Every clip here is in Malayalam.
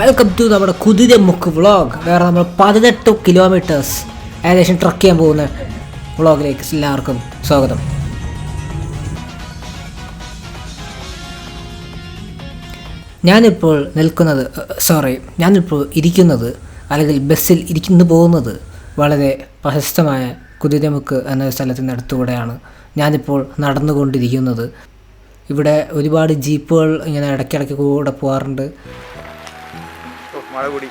വെൽക്കം ടു നമ്മുടെ കുതിര മുക്ക് വ്ളോഗ് വേറെ നമ്മൾ പതിനെട്ട് കിലോമീറ്റേഴ്സ് ഏകദേശം ട്രക്ക് ചെയ്യാൻ പോകുന്ന വ്ളോഗിലേക്ക് എല്ലാവർക്കും സ്വാഗതം. ഞാനിപ്പോൾ നിൽക്കുന്നത് സോറി ഞാനിപ്പോൾ ഇരിക്കുന്നത് അല്ലെങ്കിൽ ബസ്സിൽ ഇരിക്കുന്നു പോകുന്നത് വളരെ പ്രശസ്തമായ കുതിരമുക്ക് എന്ന സ്ഥലത്തിന്റെ അടുത്തുകൂടെയാണ് ഞാനിപ്പോൾ നടന്നുകൊണ്ടിരിക്കുന്നത്. ഇവിടെ ഒരുപാട് ജീപ്പുകൾ ഇങ്ങനെ ഇടയ്ക്കിടയ്ക്ക് കൂടെ പോകാറുണ്ട്. ഓ, മഴ കൂടി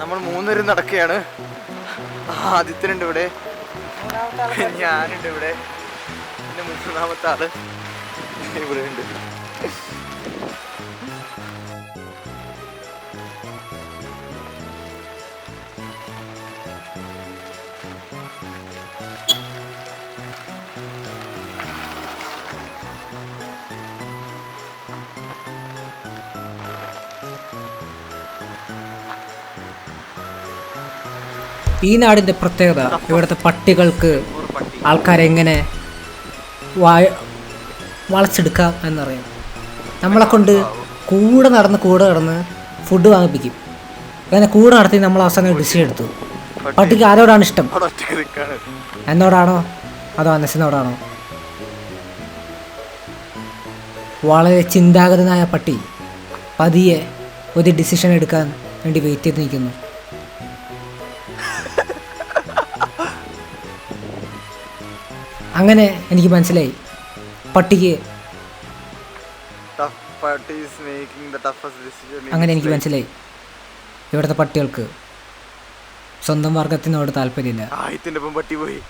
നമ്മൾ മൂന്നുപേരും നടക്കുകയാണ്. ആദിത്യനുണ്ട് ഇവിടെ. ഞാനുണ്ട് ഇവിടെ. പിന്നെ മൂന്നാമത്തെ ആൾ ഇവിടെ ഉണ്ട്. ഈ നാടിന്റെ പ്രത്യേകത ഇവിടുത്തെ പട്ടികൾക്ക് ആൾക്കാരെങ്ങനെ വായ വളച്ചെടുക്കാം എന്നറിയാം. നമ്മളെ കൊണ്ട് കൂടെ നടന്ന് കൂടെ നടന്ന് ഫുഡ് വാങ്ങിപ്പിക്കും. അങ്ങനെ കൂടെ നടത്തി നമ്മൾ അവസാനം ഡിസിഷൻ എടുത്തു. പട്ടിക്ക് ആരോടാണ് ഇഷ്ടം? എന്നോടാണോ? അതോ അനസിനോടാണോ? വളരെ ചിന്താഗതനായ പട്ടി പതിയെ ഒരു ഡിസിഷൻ എടുക്കാൻ വേണ്ടി വെയിറ്റ് ചെയ്ത് നിൽക്കുന്നു. അങ്ങനെ എനിക്ക് മനസ്സിലായി. പട്ടിക്ക് അങ്ങനെ എനിക്ക് മനസ്സിലായി. ഇവിടുത്തെ പട്ടികൾക്ക് സ്വന്തം വർഗത്തിനോട് താല്പര്യമില്ല. പട്ടി പോയി.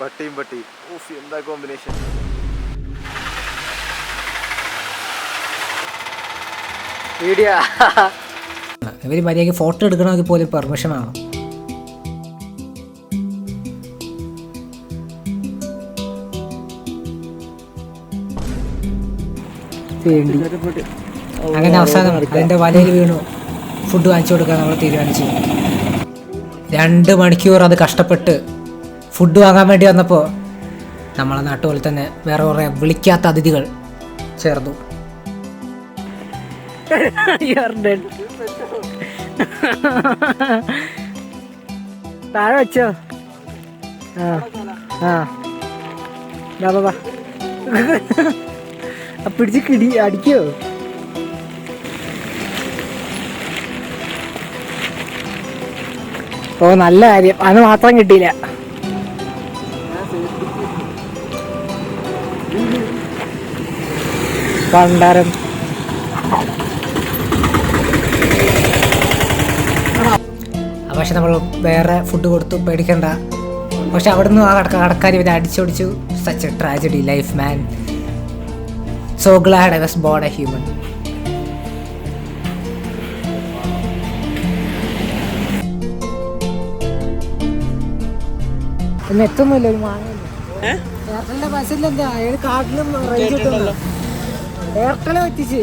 പട്ടിയും പട്ടി. ഊഫ് എന്താ കോമ്പിനേഷൻ വീഡിയോ ഇവർ മര്യാദയ്ക്ക് ഫോട്ടോ എടുക്കണമെങ്കിൽ പോലും പെർമിഷൻ വേണം അങ്ങനെ അവസാനം അതിന്റെ വലയിൽ വീണു. ഫുഡ് വാങ്ങിച്ചു കൊടുക്കാൻ നമ്മൾ തീരുമാനിച്ചു. രണ്ട് മണിക്കൂർ അത് കഷ്ടപ്പെട്ട് ഫുഡ് വാങ്ങാൻ വേണ്ടി വന്നപ്പോൾ നമ്മളെ നാട്ടുപോലെ തന്നെ വേറെ കുറേ വിളിക്കാത്ത അതിഥികൾ ചേർന്നു. താഴെ വെച്ചോ. ആ ആ. ബാബാ പിടിച്ച് കിടി അടിക്കോ? ഓ നല്ല കാര്യം. അത് മാത്രം കിട്ടിയില്ല. പണ്ടാരം പക്ഷെ നമ്മൾ വേറെ ഫുഡ് കൊടുത്തു പേടിക്കണ്ട. പക്ഷെ അവിടുന്ന് ആ കടക്ക കടക്കാരി ഇവരെ അടിച്ചൊടിച്ചു. Such tragedy life man so glad I was born a human പിന്നെ എത്തുന്നില്ല ഒരു മാങ്ങ എയർടെലിന്റെ ബസ്സിലെന്താ കാട്ടിലും റേഞ്ച് കിട്ടുമല്ലോ എയർടെൽ പറ്റിച്ച്.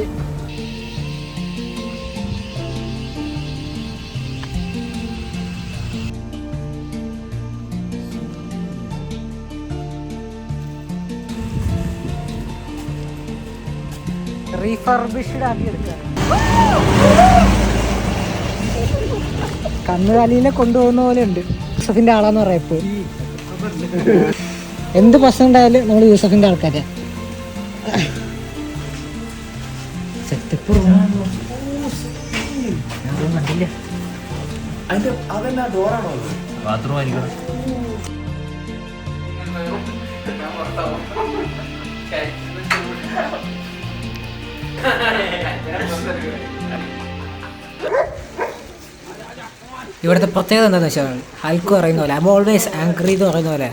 റീഫർബിഷ്ഡ് ആക്കി എടുക്കുക കന്നുകാലിനെ കൊണ്ടുപോകുന്ന പോലെ ഉണ്ട് യൂസഫിന്റെ ആളാന്ന് പറയാം ഇപ്പൊ. എന്ത് പ്രശ്നം ഉണ്ടായാലും നമ്മൾ യൂസഫിന്റെ ആൾക്കാരെ. സെറ്റപ്പ് കണ്ടില്ല ഇവിടുത്തെ പ്രത്യേകത എന്താണെന്ന് വെച്ചാൽ ഹൽക്കു പറയുന്ന പോലെ ഓൾവേസ് ആങ്കറി എന്ന് പറയുന്ന പോലെ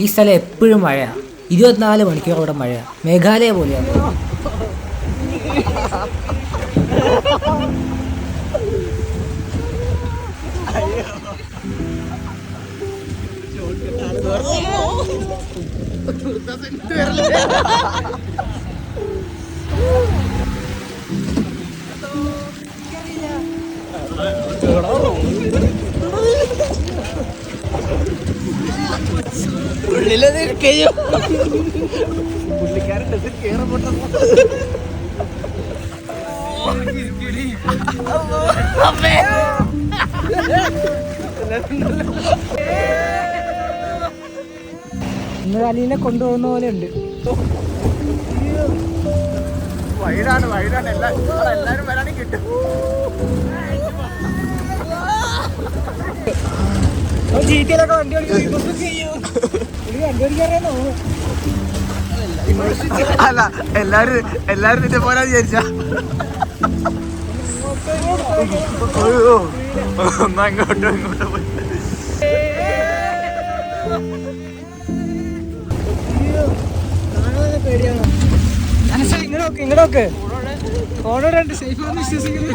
ഈ സ്ഥലം എപ്പോഴും മഴയാണ് ഇരുപത്തിനാല് മണിക്കൂർ ഇവിടെ മഴയാണ് മേഘാലയ പോലെയാണ്. ഇന്ന് അലീനെ കൊണ്ടുപോകുന്ന പോലെ ഉണ്ട് വൈഡാണ് വൈഡാണ് എല്ലാ എല്ലാരും വരാണെങ്കിൽ കിട്ടും. ജീറ്റിയിലൊക്കെ വണ്ടി അല്ല എല്ലാരും എല്ലാരും നിന്റെ പോലെ വിചാരിച്ച. ഒന്നും അങ്ങോട്ടും ഇങ്ങോട്ടും പോയി. ഇങ്ങോട്ടൊക്കെ ഇങ്ങോട്ടൊക്കെ സേഫ് ആണെന്ന് വിശ്വസിക്കുന്നു.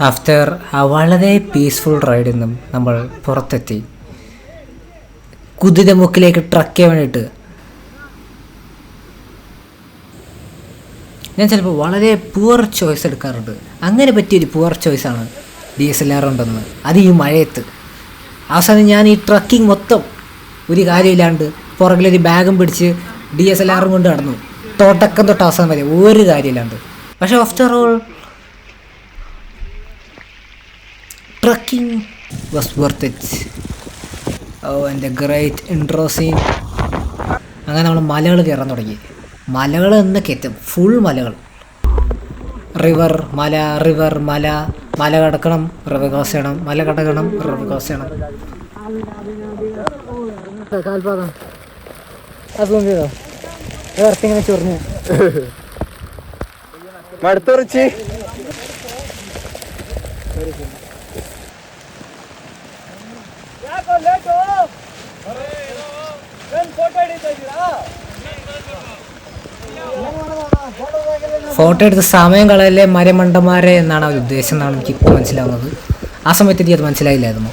ആഫ്റ്റർ ആ വളരെ പീസ്ഫുൾ റൈഡിൽ നിന്നും നമ്മൾ പുറത്തെത്തി. കുതിരമുക്കിലേക്ക് ട്രക്ക് ചെയ്യാൻ വേണ്ടിയിട്ട് ഞാൻ ചിലപ്പോൾ വളരെ പുവർ ചോയ്സ് എടുക്കാറുണ്ട്. അങ്ങനെ പറ്റിയൊരു പുവർ ചോയ്സാണ് ഡി എസ് എൽ ആർ ഉണ്ടെന്ന്. അത് ഈ മഴയത്ത്. അവസാനം ഞാൻ ഈ ട്രക്കിംഗ് മൊത്തം ഒരു കാര്യമില്ലാണ്ട് പുറകിലൊരു ബാഗും പിടിച്ച് ഡി എസ് എൽ ആറും കൊണ്ട് നടന്നു. തോട്ടക്കം തൊട്ട് അവസാനം വരെ ഒരു കാര്യമില്ലാണ്ട് പക്ഷേ after all trekking was worth it oh എന്റെ ഗ്രേറ്റ് ഇൻട്രോസീൻ അങ്ങനെ നമ്മൾ മലകൾ കയറാൻ തുടങ്ങി. മലകൾ എന്നൊക്കെ ഏറ്റവും ഫുൾ മലകൾ. റിവർ മല റിവർ മല. മല കടക്കണം റിവർ ക്രോസ് ചെയ്യണം. മല കടക്കണം റിവർ ക്രോസ് ചെയ്യണം. അതും ചെയ്തോ ഇങ്ങനെ ചൊറിഞ്ഞു. മടുത്തുറച്ച്. ഫോട്ടോ എടുത്ത് സമയം കളയല്ലേ മരമണ്ടന്മാരെ എന്നാണ് അവർ ഉദ്ദേശം എന്നാണ് എനിക്ക് ഇപ്പോൾ മനസ്സിലാവുന്നത്. ആ സമയത്ത് എനിക്ക് അത് മനസ്സിലായില്ലായിരുന്നു.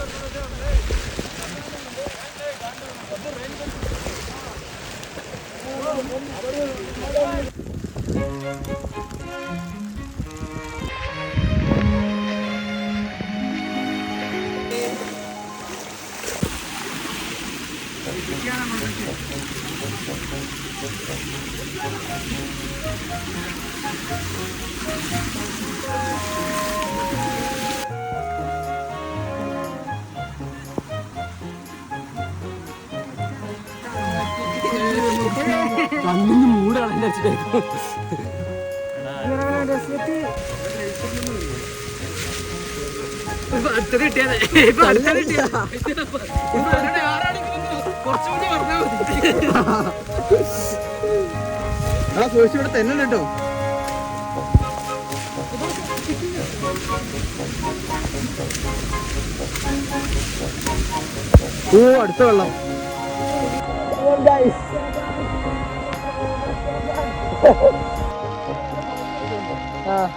ആ സൂക്ഷിച്ച് ഇവിടെ തന്നെ കേട്ടോ. ഓ അടുത്ത വെള്ളം. А.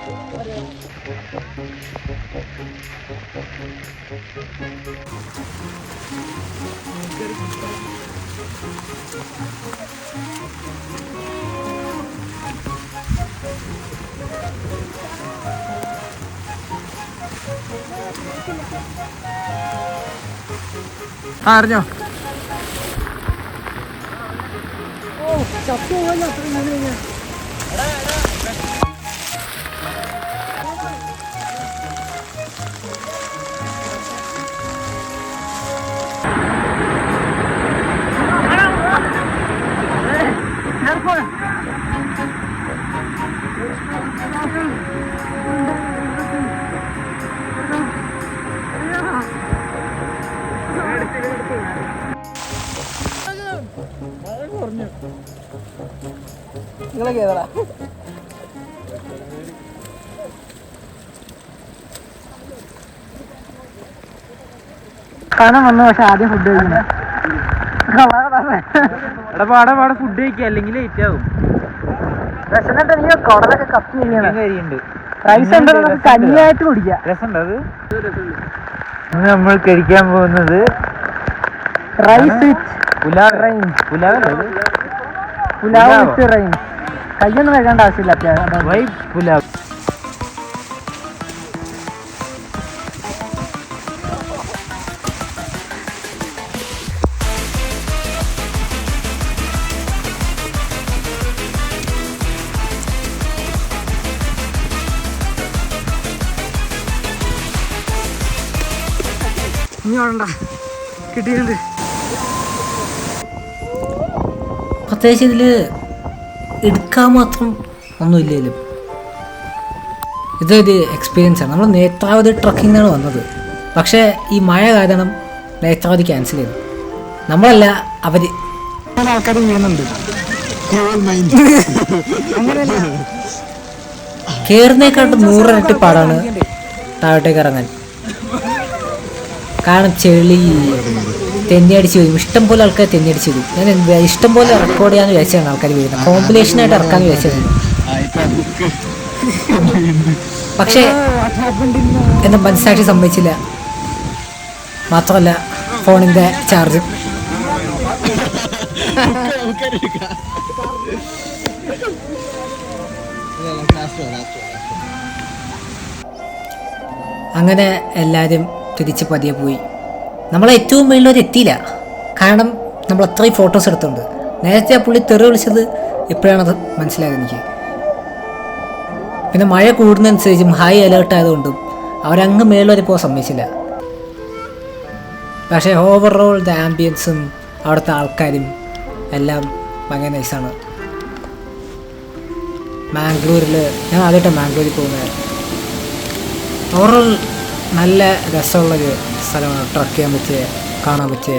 Arnio. Oh, c'è più una prima linea. നിങ്ങളൊക്കെ ഏതാടാ പണം വന്നു പക്ഷെ ആദ്യം ഫുഡ് കഴിക്കുന്നേ അവിടെ പാടെ പാടെ. ഫുഡ് കഴിക്കുക. അല്ലെങ്കിൽ ലേറ്റ് ആവും. വിശന്നിട്ട് നീ കുടലൊക്കെ കത്തി ചെയ്യണം കരിയുണ്ട് റൈസ് ഉണ്ടെങ്കിൽ നമുക്ക് കഞ്ഞിയായിട്ട് കുടിക്കാം രസമുണ്ടോ അത്? നമ്മൾ കഴിക്കാൻ പോകുന്നത് റൈസ് പുലാവ്? പുലാവ് പുലാവോ? റൈൻ കയ്യൊന്നും കഴിക്കേണ്ട ആവശ്യമില്ല പുലാവ്. കിട്ടിയിട്ടുണ്ട്. പ്രത്യേകിച്ച് ഇതിൽ എടുക്കാൻ മാത്രം ഒന്നുമില്ലെങ്കിലും ഇതൊരു എക്സ്പീരിയൻസ് ആണ്. നമ്മൾ നേത്രാവതി ട്രക്കിങ്ങിനാണ് വന്നത്. പക്ഷേ ഈ മഴ കാരണം നേത്രാവതി ക്യാൻസൽ ചെയ്തു. നമ്മളല്ല അവർ ആൾക്കാർ ചെയ്യുന്നുണ്ട് കയറുന്നേക്കാട്ടും നൂറിരട്ടി പാടാണ് താഴോട്ടേക്ക് ഇറങ്ങാൻ. കാരണം ചെളി തെന്നി അടിച്ച് വരും. ഇഷ്ടം പോലെ ആൾക്കാർ തെന്നി അടിച്ച് വരും. ഞാൻ ഇഷ്ടം പോലെ റെക്കോർഡ് ചെയ്യാന്ന് വിചാരിച്ചാണ് ആൾക്കാർ വരുന്നത്. കോമ്പിനേഷൻ ആയിട്ട് ഇറക്കാന്ന് വിചാരിച്ചത് പക്ഷേ എന്നെ മനസ്സാക്ഷി സമ്മതിച്ചില്ല. മാത്രമല്ല ഫോണിന്റെ ചാർജ്. അങ്ങനെ എല്ലാവരും തിരിച്ച് പതിയെ പോയി. നമ്മൾ ഏറ്റവും മുകളിൽ എത്തിയില്ല. കാരണം നമ്മൾ അത്രയും ഫോട്ടോസ് എടുത്തുണ്ട് നേരത്തെ ആ പുള്ളി തെറി വിളിച്ചത് ഇപ്പോഴാണത് മനസ്സിലായത് എനിക്ക്. പിന്നെ മഴ കൂടുന്നതനുസരിച്ചും ഹൈ അലേർട്ട് ആയതുകൊണ്ടും അവരങ്ങ് മേളിൽ വരെ പോകാൻ സമ്മതിച്ചില്ല. പക്ഷേ ഓവറോൾ ദ ആംബിയൻസും അവിടുത്തെ ആൾക്കാരും എല്ലാം ഭയങ്കര നൈസാണ് മാംഗ്ലൂരിൽ ഞാൻ ആദ്യമായിട്ടാണ് മാംഗ്ലൂരിൽ പോകുന്നത്. ഓവറോൾ നല്ല രസമുള്ളൊരു സ്ഥലമാണ് ട്രക്ക് ചെയ്യാൻ പറ്റിയ കാണാൻ പറ്റിയ.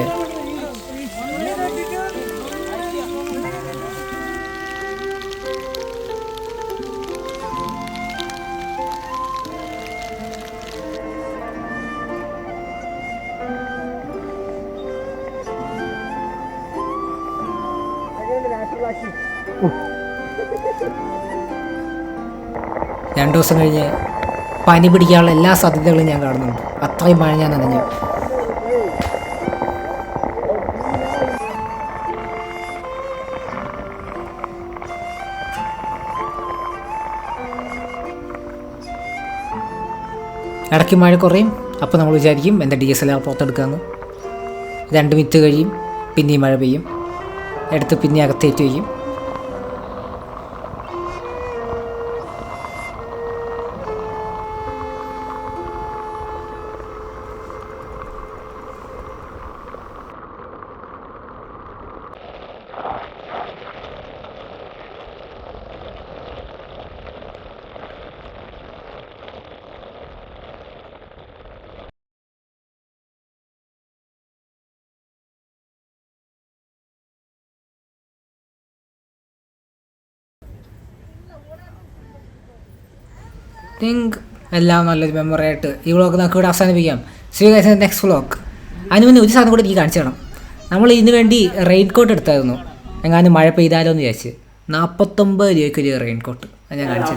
രണ്ടു ദിവസം കഴിഞ്ഞ് പനി പിടിക്കാനുള്ള എല്ലാ സാധ്യതകളും ഞാൻ കാണുന്നുണ്ട്. അത്രയും മഴ ഞാൻ നനഞ്ഞു. ഇടയ്ക്ക് മഴ കുറയും. അപ്പോൾ നമ്മൾ വിചാരിക്കും എന്റെ ഡി എസ് എൽ ആർ പുറത്തെടുക്കാമെന്ന് രണ്ട് മിനിറ്റ് കഴിയും പിന്നെയും മഴ പെയ്യും. എടുത്ത് പിന്നെ അകത്തേറ്റ് വയ്ക്കും. തിങ്ക് എല്ലാം നല്ലൊരു മെമ്മറി ആയിട്ട് ഈ വ്ളോഗ് നമുക്ക് ഇവിടെ അവസാനിപ്പിക്കാം. സീ ഗൈസ് നെക്സ്റ്റ് വ്ളോഗ് അതിന് മുന്നേ ഒരു സാധനം കൂടി എനിക്ക് കാണിച്ചു തരണം. നമ്മൾ ഇതിന് വേണ്ടി റെയിൻ കോട്ട് എടുത്തായിരുന്നു. എങ്ങാനും മഴ പെയ്താലോ എന്ന് വിചാരിച്ച്. നാൽപ്പത്തൊമ്പത് രൂപയ്ക്ക് ഒരു റെയിൻ കോട്ട് ഞാൻ കാണിച്ചു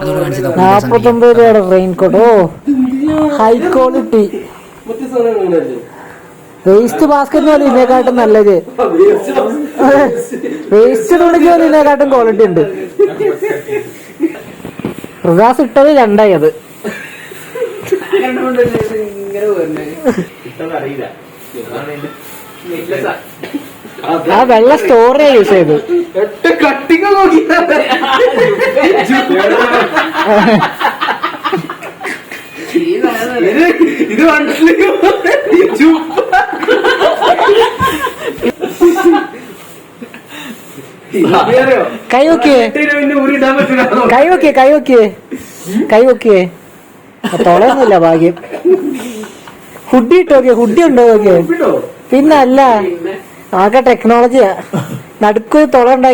അതുകൊണ്ട് കാണിച്ചു നാൽപ്പത്തൊമ്പത് രൂപയുടെ raincoat oh high quality waste basket പോലെ ഇതിനെക്കാട്ടും നല്ലത്. വേസ്റ്റ് തുണിക്ക് പോലെ ഇതിനെക്കാട്ടും ക്വാളിറ്റി ഉണ്ട്. പ്രകാശ് ഇട്ടത് രണ്ടായി അത്. ആ. വെള്ള സ്റ്റോറിയാ യൂസ് ചെയ്ത് ഇത് കണ്ടിട്ടില്ല കൈ ഊരിടാൻ കൈ നോക്കിയേ കൈ നോക്കിയേ കൈ ഭാഗ്യം. ഹുഡി ഇട്ടോ ഹുഡി ഉണ്ടോ നോക്കിയേ പിന്നല്ല ആകെ ടെക്നോളജിയാ നടുക്ക് തുള ഉണ്ടാക്കി